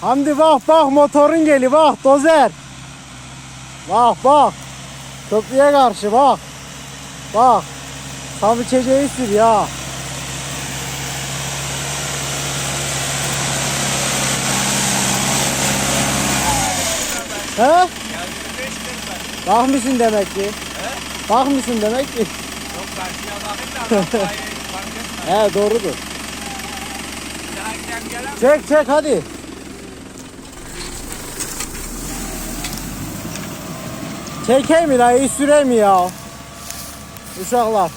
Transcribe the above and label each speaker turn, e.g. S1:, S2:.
S1: Hamdi bak bak motorun geli bak dozer. Bak bak. Köprüye karşı bak. Bak. Tam içeceği sür ya. He? Bakmışsın demek ki. Bakmışsın demek ki.
S2: Yok karşıya bakayım da.
S1: He doğrudur. Çek çek hadi. Çekeyim mi iyi süreyim mi ya? Uşaklar.